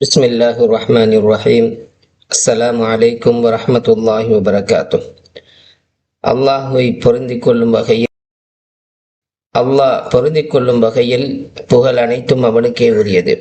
بسم الله الرحمن الرحيم السلام عليكم ورحمة الله وبركاته அல்லாஹுவை பொருந்திக் கொள்ளும் வகையில் அல்லாஹ் பொருந்திக் கொள்ளும் வகையில் புகழ் அனைத்தும் அவனுக்கே உரியது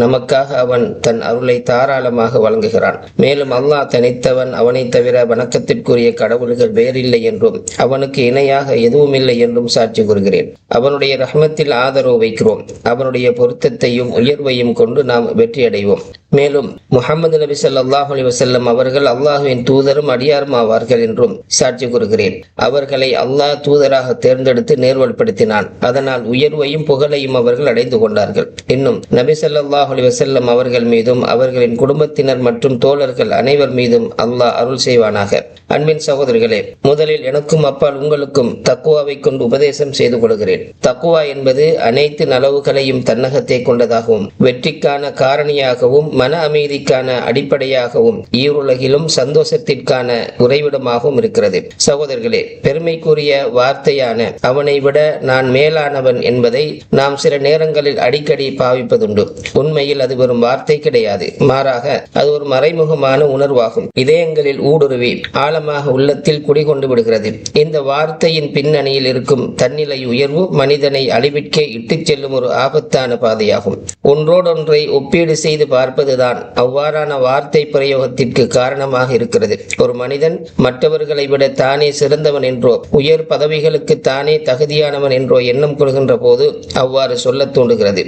நமக்காக அவன் தன் அருளை தாராளமாக வழங்குகிறான். மேலும் அல்லாஹ் தனித்தவன் அவனைத் தவிர வணக்கத்திற்குரிய கடவுள்கள் வேறில்லை என்றும் அவனுக்கு இணையாக எதுவும் இல்லை என்றும் சாட்சி கூறுகிறேன். அவனுடைய ரஹமத்தில் ஆதரவு வைக்கிறோம். அவனுடைய பொருத்தத்தையும் உயர்வையும் கொண்டு நாம் வெற்றியடைவோம். மேலும் முகமது நபி சல்லாஹ் அலி வசல்லம் அவர்கள் அல்லாஹுவின் தூதரும் அடியாரும் ஆவார்கள் என்றும் சாட்சி கூறுகிறேன். அவர்களை அல்லாஹ் தூதராக தேர்ந்தெடுத்து நேர்வழிப்படுத்தினான். அதனால் உயர்வையும் புகழையும் அவர்கள் அடைந்து கொண்டார்கள். இன்னும் நபி சல்லாஹ் அலி வசல்லம் அவர்கள் மீதும் அவர்களின் குடும்பத்தினர் மற்றும் தோழர்கள் அனைவர் மீதும் அல்லாஹ் அருள் செய்வானாக. அன்பின் சகோதரிகளே முதலில் எனக்கும் அப்பால் உங்களுக்கும் தக்குவாவை கொண்டு உபதேசம் செய்து கொள்கிறேன். தக்குவா என்பது அனைத்து நலவுகளையும் தன்னகத்தை கொண்டதாகவும் வெற்றிக்கான காரணியாகவும் மன அமைதிக்கான அடிப்படையாகவும் ஈருலகிலும் சந்தோஷத்திற்கான உறைவிடமாகவும் இருக்கிறது. சகோதரர்களே பெருமைக்குரிய வார்த்தையான அவனை விட நான் மேலானவன் என்பதை நாம் சில நேரங்களில் அடிக்கடி பாவிப்பதுண்டு. உண்மையில் அது வெறும் வார்த்தை கிடையாது. மாறாக அது ஒரு மறைமுகமான உணர்வாகும். இதயங்களில் ஊடுருவி ஆழமாக உள்ளத்தில் குடிகொண்டு விடுகிறது. இந்த வார்த்தையின் பின்னணியில் இருக்கும் தன்னிலை உயர்வு மனிதனை அழிவிற்கே இட்டுச் செல்லும் ஒரு ஆபத்தான பாதையாகும். ஒன்றோடொன்றை ஒப்பீடு செய்து பார்ப்பது பார்ப்பதுதான் அவ்வாறான வார்த்தை பிரயோகத்திற்கு காரணமாக இருக்கிறது. ஒரு மனிதன் மற்றவர்களை விட தானே சிறந்தவன் என்றோ உயர் பதவிகளுக்கு தானே தகுதியானவன் என்றோ எண்ணம் கொள்கின்ற போது அவ்வாறு சொல்ல தூண்டுகிறது.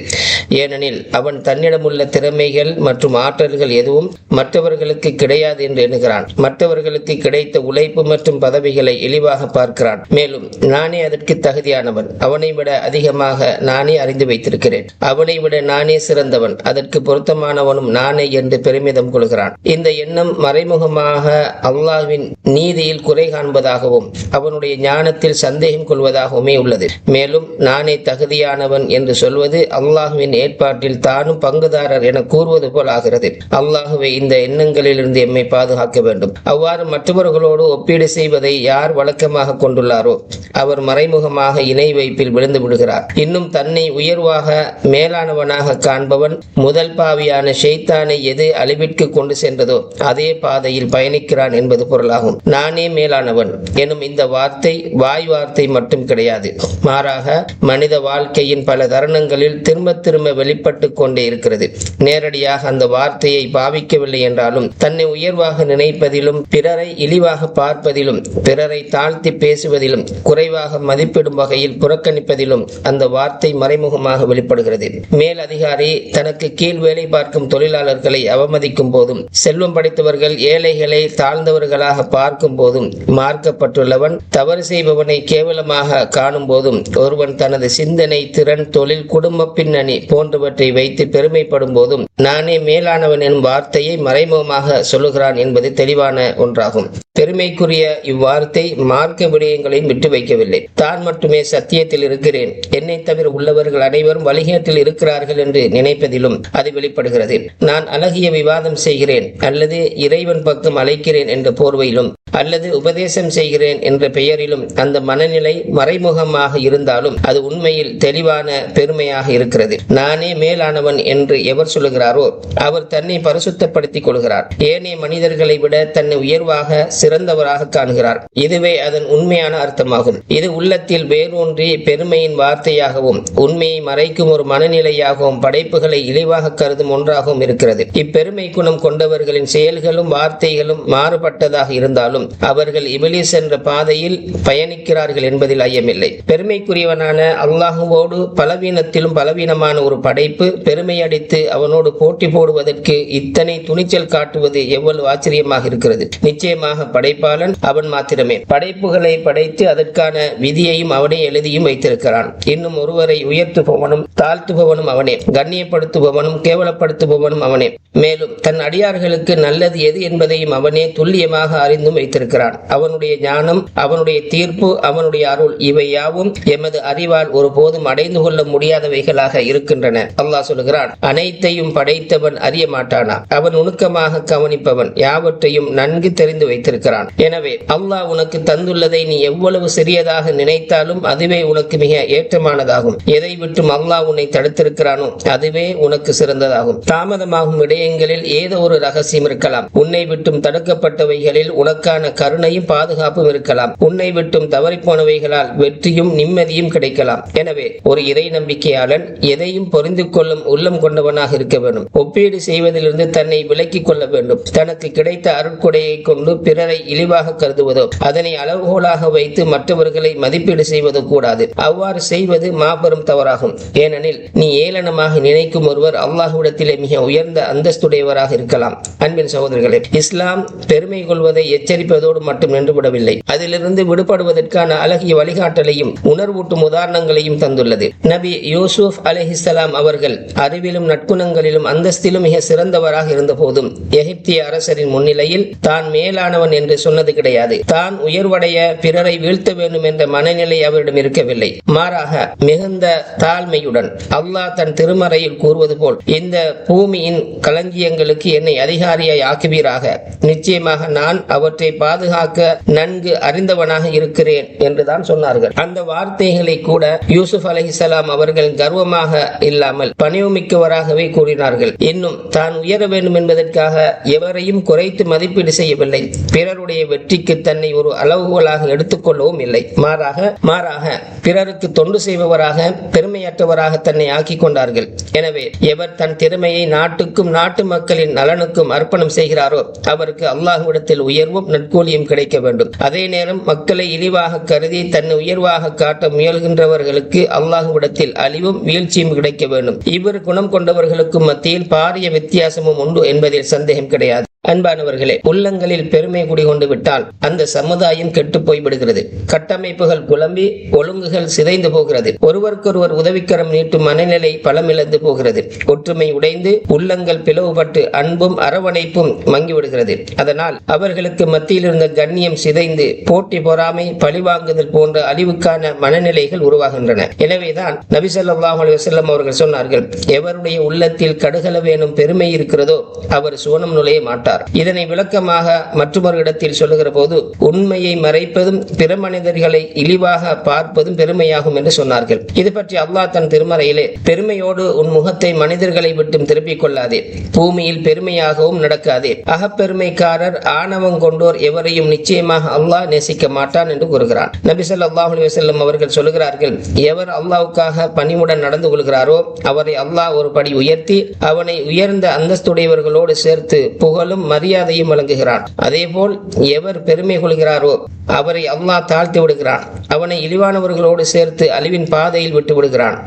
ஏனெனில் அவன் தன்னிடமுள்ள திறமைகள் மற்றும் ஆற்றல்கள் எதுவும் மற்றவர்களுக்கு கிடையாது என்று எண்ணுகிறான். மற்றவர்களுக்கு கிடைத்த உழைப்பு மற்றும் பதவிகளை இழிவாக பார்க்கிறான். மேலும் நானே அதற்கு தகுதியானவன். அவனை விட அதிகமாக நானே அறிந்து வைத்திருக்கிறேன். அவனை விட நானே சிறந்தவன். அதற்கு பொருத்தமானவனும் நானே என்று பெருமிதம் கொள்கிறான். இந்த எண்ணம் மறைமுகமாக அல்லாஹ்வின் நீதியில் குறை காண்பதாகவும் அவனுடைய ஞானத்தில் சந்தேகம் கொள்வதாகவுமே உள்ளது. மேலும் நானே தகுதியானவன் என்று சொல்வது அல்லாஹ்வின் ஏற்பாட்டில் தானும் பங்குதாரர் என கூறுவது போல் ஆகிறது. அல்லாஹுவை இந்த எண்ணங்களில் இருந்து எம்மை பாதுகாக்க வேண்டும். அவ்வாறு மற்றவர்களோடு ஒப்பீடு செய்வதை யார் வழக்கமாக கொண்டுள்ளாரோ அவர் மறைமுகமாக இணை வைப்பில் விழுந்து விடுகிறார். இன்னும் தன்னை உயர்வாக மேலானவனாக காண்பவன் முதல் பாவியான ஷெய்தானை எது அழிவிற்கு கொண்டு சென்றதோ அதே பாதையில் பயணிக்கிறான் என்பது பொருளாகும். நானே மேலானவன். எனும் இந்த வார்த்தை வாய் வார்த்தை மட்டும் கிடையாது. மாறாக மனித வாழ்க்கையின் பல தருணங்களில் திரும்ப திரும்ப வெளிப்பட்டு கொண்டே இருக்கிறது. நேரடியாக அந்த வார்த்தையை பாவிக்கவில்லை என்றாலும் தன்னை உயர்வாக நினைப்பதிலும் பிறரை இழிவாக பார்ப்பதிலும் பிறரை தாழ்த்தி பேசுவதிலும் குறைவாக மதிப்பிடும் வகையில் புறக்கணிப்பதிலும் அந்த வார்த்தை மறைமுகமாக வெளிப்படுகிறது. மேல் அதிகாரி தனக்கு கீழ் வேலை பார்க்கும் தொழில் தொழிலாளர்களை அவமதிக்கும் போதும் செல்வம் படைத்தவர்கள் ஏழைகளை தாழ்ந்தவர்களாக பார்க்கும் போதும் மார்க்கப்பட்டுள்ளவன் தவறு செய்பவனை கேவலமாக காணும் போதும் ஒருவன் தனது சிந்தனை திறன் தொழில் குடும்ப பின்னணி போன்றவற்றை வைத்து பெருமைப்படும் போதும் நானே மேலானவன் எனும் வார்த்தையை மறைமுகமாக சொல்லுகிறான் என்பது தெளிவான ஒன்றாகும். பெருமைக்குரிய இவ்வார்த்தை மார்க்க விடயங்களையும் விட்டு வைக்கவில்லை. தான் மட்டுமே சத்தியத்தில் இருக்கிறேன். என்னை தவிர உள்ளவர்கள் அனைவரும் வலிகத்தில் இருக்கிறார்கள் என்று நினைப்பதிலும் அது வெளிப்படுகிறது. நான் அழகிய விவாதம் செய்கிறேன் அல்லது இறைவன் பக்கம் அழைக்கிறேன் என்ற போர்வையிலும் அல்லது உபதேசம் செய்கிறேன் என்ற பெயரிலும் அந்த மனநிலை மறைமுகமாக இருந்தாலும் அது உண்மையில் தெளிவான பெருமையாக இருக்கிறது. நானே மேலானவன் என்று எவர் சொல்லுகிறாரோ அவர் தன்னை பரிசுத்தப்படுத்திக் கொள்கிறார். ஏனைய மனிதர்களை விட தன்னை உயர்வாக சிறந்தவராக காண்கிறார். இதுவே அதன் உண்மையான அர்த்தமாகும். இது உள்ளத்தில் வேரூன்றி பெருமையின் வார்த்தையாகவும் உண்மையை மறைக்கும் ஒரு மனநிலையாகவும் படைப்புகளை இழிவாக கருதும் ஒன்றாகவும் இருக்கிறது. இப்பெருமை குணம் கொண்டவர்களின் செயல்களும் வார்த்தைகளும் மாறுபட்டதாக இருந்தாலும் அவர்கள் இபிலிஸ் என்ற பாதையில் பயணிக்கிறார்கள் என்பதில் ஐயமில்லை. பெருமைக்குரியவனான அல்லாஹுவோடு பலவீனத்திலும் பலவீனமான ஒரு படைப்பு பெருமை அடித்து அவனோடு போட்டி போடுவதற்கு இத்தனை துணிச்சல் காட்டுவது எவ்வளவு ஆச்சரியமாக இருக்கிறது. நிச்சயமாக படைப்பாளன் அவன் மாத்திரமே. படைப்புகளை படைத்து அதற்கான விதியையும் அவனே எழுதியும் வைத்திருக்கிறான். இன்னும் ஒருவரை உயர்த்துபவனும் தாழ்த்துபவனும் அவனே. கண்ணியப்படுத்துபவனும் கேவலப்படுத்துபவனும் அவனே. மேலும் தன் அடியார்களுக்கு நல்லது எது என்பதையும் அவனே துல்லியமாக அறிந்தும் வைத்திருக்கிறான். அவனுடைய ஞானம் அவனுடைய தீர்ப்பு அவனுடைய அருள் இவை யாவும் எமது அறிவால் ஒருபோதும் அடைந்து கொள்ள முடியாதவைகளாக இருக்கின்றன. அல்லாஹ் சொல்கிறான் அனைத்தையும் படைத்தவன் அறிய மாட்டானா? அவன் நுணுக்கமாக கவனிப்பவன் யாவற்றையும் நன்கு தெரிந்து வைத்திருக்கிறான். தடுத்திருக்கிறான் எனவே அல்லாஹ் உனக்கு தந்துள்ளதை நீ எவ்வளவு சிறியதாக நினைத்தாலும் அதுவே உனக்கு மிக ஏற்றமானதாகும். எதை விட்டும் அல்லாஹ் உன்னை தடுத்திருக்கிறானோ அதுவே உனக்கு சிறந்ததாகும். தாமதமாகும் விடயங்களில் ஏதோ ஒரு ரகசியம் இருக்கலாம். உன்னை விட்டும் தடுக்கப்பட்டவைகளில் உனக்கான கருணையும் பாதுகாப்பும் இருக்கலாம். உன்னை விட்டும் தவறிப்போனவைகளால் வெற்றியும் நிம்மதியும் கிடைக்கலாம். எனவே ஒரு இறை நம்பிக்கையாளன் எதையும் பொறிந்து கொள்ளும் உள்ளம் கொண்டவனாக இருக்க வேண்டும். ஒப்பீடு செய்வதிலிருந்து தன்னை விலக்கிக் கொள்ள வேண்டும். தனக்கு கிடைத்த அருட்கொடையை கொண்டு பிறரை இழிவாக கருதுவதோ அதனை அளவுகோலாக வைத்து மற்றவர்களை மதிப்பீடு செய்வதோ கூடாது. அவ்வாறு செய்வது மாபெரும் தவறாகும். ஏனெனில் நீ ஏளனமாக நினைக்கும் ஒருவர் அல்லாஹ்விடத்திலே மிக உயர்ந்த அந்தஸ்துடையவராக இருக்கலாம். அன்பின் சகோதரர்களே இஸ்லாம் பெருமை கொள்வதை எச்சரிப்பதோடு மட்டும் நின்றுவிடவில்லை. அதிலிருந்து விடுபடுவதற்கான அழகிய வழிகாட்டலையும் உணர்வூட்டும் உதாரணங்களையும் தந்துள்ளது. நபி யூசுப் அலிஹிஸ்லாம் அவர்கள் அறிவிலும் நட்புணங்களிலும் அந்தஸ்திலும் மிக சிறந்தவராக இருந்த போதும் எகிப்திய அரசரின் முன்னிலையில் தான் மேலானவன் என்று சொன்னது கிடையாது. தான் உயர்வடைய பிறரை வீழ்த்த வேண்டும் என்ற மனநிலை அவரிடம் இருக்கவில்லை. மாறாக மிகுந்த தாழ்மையுடன் அல்லாஹ் தன் திருமறையில் கூறுவது போல் இந்த பூமியின் களஞ்சியங்களுக்கு என்னை அதிகாரியாய் ஆக்குவீராக. நிச்சயமாக நான் அவற்றை பாதுகாக்க நன்கு அறிந்தவனாக இருக்கிறேன் என்றுதான் சொன்னார்கள். அந்த வார்த்தைகளை கூட யூசுப் அலஹிசலாம் அவர்கள் கர்வமாக இல்லாமல் பணிவுமிக்கவராகவே கூறினார்கள். இன்னும் தான் உயர வேண்டும் என்பதற்காக எவரையும் குறைத்து மதிப்பீடு செய்யவில்லை. பிறருடைய வெற்றிக்கு தன்னை ஒரு அளவுகோலாக எடுத்துக்கொள்ளவும் இல்லை. மாறாக மாறாக பிறருக்கு தொண்டு செய்பவராக பெருமையற்றவராக தன்னை ஆக்கிக் கொண்டார்கள். எனவே எவர் தன் திறமையை நாட்டுக்கும் நாட்டு மக்களின் நலனுக்கும் அர்ப்பணம் செய்கிறாரோ அவருக்கு அல்லாஹுவிடத்தில் உயர்வும் நற்கூலியும் கிடைக்க வேண்டும். அதே நேரம் மக்களை இழிவாக கருதி தன்னை உயர்வாக காட்ட முயல்கின்றவர்களுக்கு அல்லாஹுவிடத்தில் அழிவும் வீழ்ச்சியும் கிடைக்க வேண்டும். இவ்விரு குணம் கொண்டவர்களுக்கும் மத்தியில் பாரிய வித்தியாசமும் உண்டு என்பதில் சந்தேகம் கிடையாது. அன்பானவர்களே உள்ளங்களில் பெருமை குடிகொண்டு விட்டால் அந்த சமுதாயம் கெட்டு போய் விடுகிறது கட்டமைப்புகள் குழம்பி ஒழுங்குகள் சிதைந்து போகிறது. ஒருவருக்கொருவர் உதவிக்கரம் நீட்டும் மனநிலை பலமிழந்து போகிறது. ஒற்றுமை உடைந்து உள்ளங்கள் பிளவுபட்டு அன்பும் அரவணைப்பும் மங்கிவிடுகிறது. அதனால் அவர்களுக்கு மத்தியில் இருந்த கண்ணியம் சிதைந்து போட்டி பொறாமை பழிவாங்குதல் போன்ற அழிவுக்கான மனநிலைகள் உருவாகின்றன. எனவேதான் நபிசல்லாஹ் அலுவலம் அவர்கள் சொன்னார்கள் எவருடைய உள்ளத்தில் கடுகள வேணும் பெருமை இருக்கிறதோ அவர் சுவனம் நுழைய மாட்டார். இதனை விளக்கமாக மற்றொரு இடத்தில் சொல்லுகிற போது உண்மையை மறைப்பதும் பிற மனிதர்களை இழிவாக பார்ப்பதும் பெருமையாகும் என்று சொன்னார்கள். இது பற்றி அல்லாஹ் தன் திருமறையிலே பெருமையோடு உன் முகத்தை மனிதர்களை விட்டும் திருப்பிக் கொள்ளாதே. பூமியில் பெருமையாகவும் நடக்காதே. அகப்பெருமைக்காரர் ஆணவம் கொண்டோர் எவரையும் நிச்சயமாக அல்லாஹ் நேசிக்க மாட்டான் என்று கூறுகிறான் நபி ஸல்லல்லாஹு அலுவலம் அவர்கள் சொல்லுகிறார்கள் எவர் அல்லாவுக்காக பணிவுடன் நடந்து கொள்கிறாரோ அவரை அல்லாஹ் ஒரு படி உயர்த்தி அவனை உயர்ந்த அந்தஸ்துடையவர்களோடு சேர்த்து புகழும் மரியாதையும் வழங்குகிறான். அதேபோல் எவர் பெருமை கொள்கிறாரோ அவரை அல்லாஹ் தாழ்த்தி விடுகிறான். அவனை இழிவானவர்களோடு சேர்த்து அழிவின் பாதையில் விட்டு விடுகிறான்.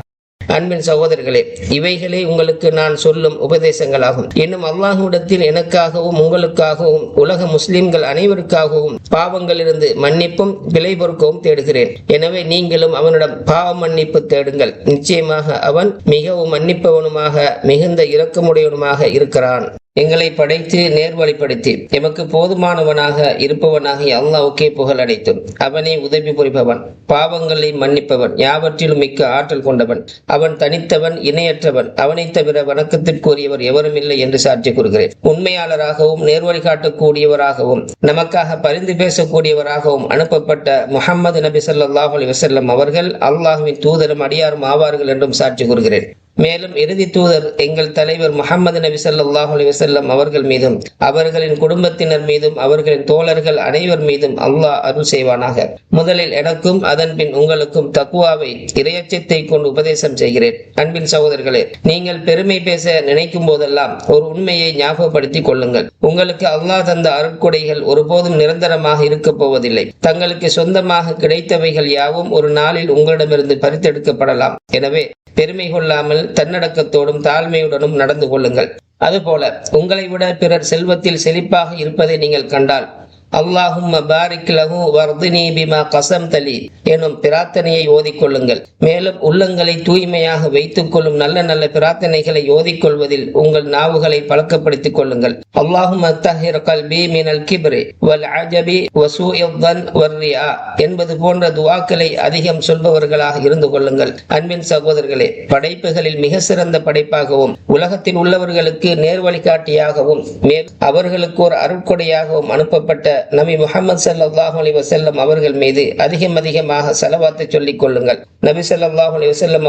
அன்பின் சகோதரர்களே இவைகளே உங்களுக்கு நான் சொல்லும் உபதேசங்களாகும். இன்னும் அல்லாஹுடத்தில் எனக்காகவும் உங்களுக்காகவும் உலக முஸ்லிம்கள் அனைவருக்காகவும் பாவங்களிலிருந்து மன்னிப்பும் விலை பொறுக்கவும் தேடுகிறேன். எனவே நீங்களும் அவனிடம் பாவ மன்னிப்பு தேடுங்கள். நிச்சயமாக அவன் மிகவும் மன்னிப்பவனுமாக மிகுந்த இரக்கமுடையவனுமாக இருக்கிறான். எங்களை படைத்து நேர்வழிப்படுத்தி எமக்கு போதுமானவனாக இருப்பவனாகிய அல்லாவுக்கே புகழ் அடைத்தும். அவனே உதவி புரிபவன் பாவங்களை மன்னிப்பவன் யாவற்றிலும் மிக்க ஆற்றல் கொண்டவன். அவன் தனித்தவன் இணையற்றவன். அவனைத் தவிர வணக்கத்திற்குரியவர் எவரும் இல்லை என்று சாட்சி கூறுகிறேன். உண்மையாளராகவும் நேர்வழி காட்டக்கூடியவராகவும் நமக்காக பரிந்து பேசக்கூடியவராகவும் அனுப்பப்பட்ட முகமது நபி சல்லாஹ் அலி வசல்லம் அவர்கள் அல்லாஹுவின் தூதரும் அடியாரும் ஆவார்கள் என்றும் சாட்சி கூறுகிறேன். மேலும் இறுதி தூதர் எங்கள் தலைவர் முகமது நபி சல்லாஹ் அலிவசல்லம் அவர்கள் மீதும் அவர்களின் குடும்பத்தினர் மீதும் அவர்களின் தோழர்கள் அனைவர் மீதும் அல்லாஹ் அருள் செய்வானாக. முதலில் எனக்கும் அதன் பின் உங்களுக்கும் தக்குவாவை இரையச்சத்தை கொண்டு உபதேசம் செய்கிறேன். அன்பின் சகோதரர்களே நீங்கள் பெருமை பேச நினைக்கும் போதெல்லாம் ஒரு உண்மையை ஞாபகப்படுத்திக் கொள்ளுங்கள். உங்களுக்கு அல்லாஹ் தந்த அருட்கொடைகள் ஒருபோதும் நிரந்தரமாக இருக்கப் போவதில்லை. தங்களுக்கு சொந்தமாக கிடைத்தவைகள் யாவும் ஒரு நாளில் உங்களிடமிருந்து பறித்தெடுக்கப்படலாம். எனவே பெருமை கொள்ளாமல் தன்னடக்கத்தோடும் தாழ்மையுடனும் நடந்து கொள்ளுங்கள். அதுபோல உங்களை விட பிறர் செல்வத்தில் செழிப்பாக இருப்பதை நீங்கள் கண்டால் அல்லாஹும் பாரிக் லஹு வர்தினி பிமா கசம் தலி எனும் பிரார்த்தனையை ஓதிக்கொள்ளுங்கள். மேலும் உள்ளங்களை தூய்மையாக வைத்துக் கொள்ளும் நல்ல நல்ல பிரார்த்தனைகளை ஓதிக்கொள்வதில் உங்கள் நாவுகளை பழக்கப்படுத்திக் கொள்ளுங்கள். அல்லாஹும் அத்தஹிர் கல்பி மினல் கிப்ரி வல் அஜபி வசூயன் வர்ரியா என்பது போன்ற துவாக்களை அதிகம் சொல்பவர்களாக இருந்து கொள்ளுங்கள். அன்பின் சகோதரர்களே படைப்புகளில் மிக சிறந்த படைப்பாகவும் உலகத்தில் உள்ளவர்களுக்கு நேர்வழிகாட்டியாகவும் மேல் அவர்களுக்கு ஒரு அருட்கொடையாகவும் அனுப்பப்பட்ட நபி முகமது ஸல்லல்லாஹு அலி வசல்லம் அவர்கள் மீது அதிகம் அதிகமாக செலவாத்து சொல்லிக் கொள்ளுங்கள். நபி ஸல்லல்லாஹு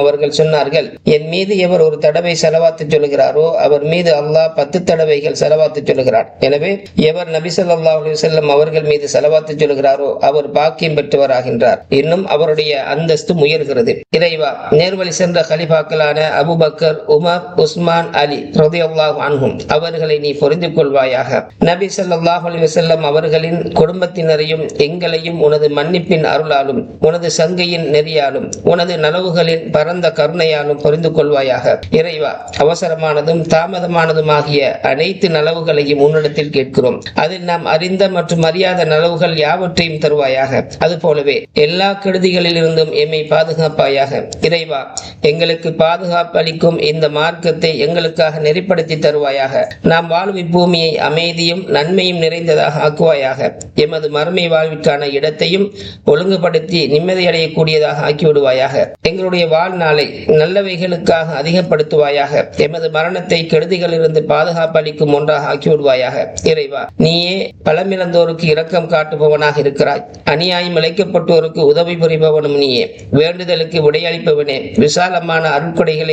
அவர்கள் சொன்னார்கள் என் மீது எவர் ஒரு தடவை செலவாத்து சொல்லுகிறாரோ அவர் மீது அல்லாஹ் பத்து தடவைகள் செலவாத்து சொல்லுகிறார். எனவே எவர் நபி ஸல்லல்லாஹு அவர்கள் மீது செலவாத்து சொல்லுகிறாரோ அவர் பாக்கியம் பெற்றவராகின்றார். இன்னும் அவருடைய அந்தஸ்து உயர்கிறது இறைவா நேர்வழி சென்ற கலிபாக்களான Abu Bakr Umar Usman Ali ரதியல்லாஹு அன்ஹும் அவர்களை நீ புரிந்து கொள்வாயாக. நபி ஸல்லல்லாஹு அலிவசல்லம் அவர்களின் குடும்பத்தினரையும் எங்களையும் உனது மன்னிப்பின் அருளாலும் உனது சங்கையின் நெறியாலும் உனது நலவுகளின் பரந்த கருணையாலும் புரிந்து கொள்வாயாக. இறைவா அவசரமானதும் தாமதமானதுமாகிய அனைத்து நலவுகளையும் உன்னிடத்தில் கேட்கிறோம். அதில் நாம் அறிந்த மற்றும் அறியாத நலவுகள் யாவற்றையும் தருவாயாக. அதுபோலவே எல்லா கெடுதிகளில் இருந்தும் எம்மை பாதுகாப்பாயாக. இறைவா எங்களுக்கு பாதுகாப்பு அளிக்கும் இந்த மார்க்கத்தை எங்களுக்காக நெறிப்படுத்தி தருவாயாக. நாம் வாழும் இப்பூமியை அமைதியும் நன்மையும் நிறைந்ததாக ஆக்குவாயாக. எமது மறுமை வாழ்விற்கான இடத்தையும் ஒழுங்குபடுத்தி நிம்மதியடையக்கூடியதாக ஆக்கிவிடுவாயாக எங்களுடைய வாழ்நாளை நல்லவைகளுக்காக அதிகப்படுத்துவாயாக. எமது மரணத்தை கெடுதிகளிலிருந்து பாதுகாப்பு அளிக்கும் ஒன்றாக ஆக்கிவிடுவாயாக. இறைவா நீயே பலமிழந்தோருக்கு இரக்கம் காட்டுபவனாக இருக்கிறாய். அநியாயம் இழைக்கப்பட்டோருக்கு உதவி புரிபவனும் நீயே. வேண்டுதலுக்கு விடையளிப்பவனே. விசாலமான அருட்கொடைகளை